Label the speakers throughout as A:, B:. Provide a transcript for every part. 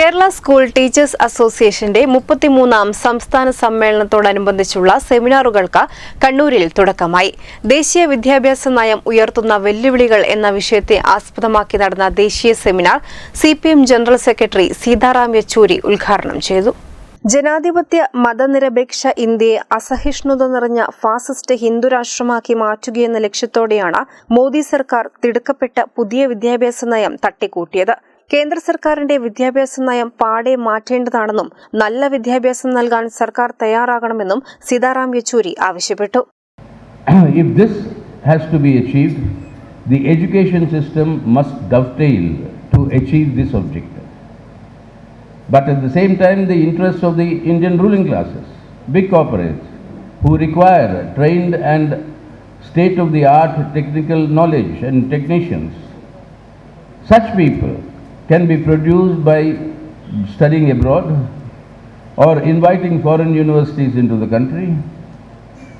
A: Kerala school teachers അസോസിയേഷന്റെ മുപ്പത്തിമൂന്നാം സംസ്ഥാന സമ്മേളനത്തോടനുബന്ധിച്ചുള്ള സെമിനാറുകൾക്ക് കണ്ണൂരിൽ തുടക്കമായി. ദേശീയ വിദ്യാഭ്യാസ നയം ഉയർത്തുന്ന വെല്ലുവിളികൾ എന്ന വിഷയത്തെ ആസ്പദമാക്കി നടന്ന ദേശീയ seminar C general secretary Sitaram Yechury ഉദ്ഘാടനം ചെയ്തു. ജനാധിപത്യ മതനിരപേക്ഷ ഇന്ത്യയെ അസഹിഷ്ണുത നിറഞ്ഞ ഫാസിസ്റ്റ് ഹിന്ദുരാഷ്ട്രമാക്കി മാറ്റുകയെന്ന ലക്ഷ്യത്തോടെയാണ് മോദി സർക്കാർ തിടുക്കപ്പെട്ട പുതിയ വിദ്യാഭ്യാസ നയം തട്ടിക്കൂട്ടിയത്. കേന്ദ്ര സർക്കാരിന്റെ വിദ്യാഭ്യാസ നയം പാടെ മാറ്റേണ്ടതാണെന്നും നല്ല വിദ്യാഭ്യാസം നൽകാൻ സർക്കാർ തയ്യാറാകണമെന്നും സീതാറാം യെച്ചൂരി ആവശ്യപ്പെട്ടു
B: if this has to be achieved, the education system must dovetail to achieve this objective. But at the same time, the interests of the Indian ruling classes, big corporates, who require trained and state of the art technical knowledge and technicians, such people can be produced by studying abroad or inviting foreign universities into the country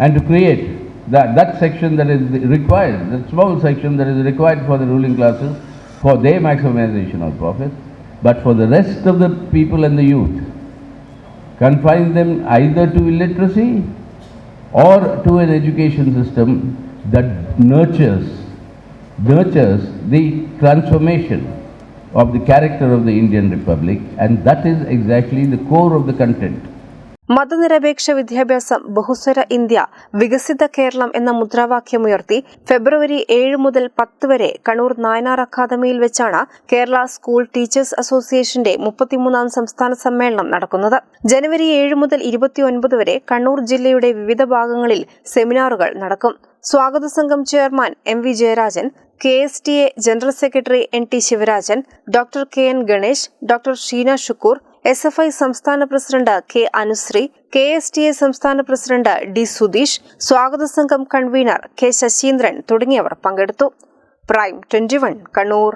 B: and to create that, that section that is required, that small section that is required for the ruling classes for their maximization of profit, but for the rest of the people and the youth, confine them either to illiteracy or to an education system that nurtures, nurtures the transformation of the character of the Indian Republic, and that is exactly the core of the content.
A: മതനിരപേക്ഷ വിദ്യാഭ്യാസം ബഹുസ്വര India വികസിത കേരളം എന്ന മുദ്രാവാക്യമുയർത്തി ഫെബ്രുവരി ഏഴ് മുതൽ പത്ത് വരെ കണ്ണൂർ നായനാർ അക്കാദമിയിൽ വെച്ചാണ് കേരള സ്കൂൾ ടീച്ചേഴ്സ് അസോസിയേഷന്റെ മുപ്പത്തിമൂന്നാം സംസ്ഥാന സമ്മേളനം നടക്കുന്നത് ജനുവരി ഏഴ് മുതൽ ഇരുപത്തിയൊൻപത് വരെ കണ്ണൂർ ജില്ലയുടെ വിവിധ ഭാഗങ്ങളിൽ സെമിനാറുകൾ നടക്കും സ്വാഗത സംഘം chairman M V Jayarajan K S T A general secretary N T Sivarajan doctor K N Ganesh doctor Sheena Shukkur S F I സംസ്ഥാന president K Anusree K S T A സംസ്ഥാന പ്രസിഡന്റ് ഡി സുധീഷ് സ്വാഗത സംഘം convener K Sasheendran തുടങ്ങിയവർ പങ്കെടുത്തു. Prime twenty Kannur.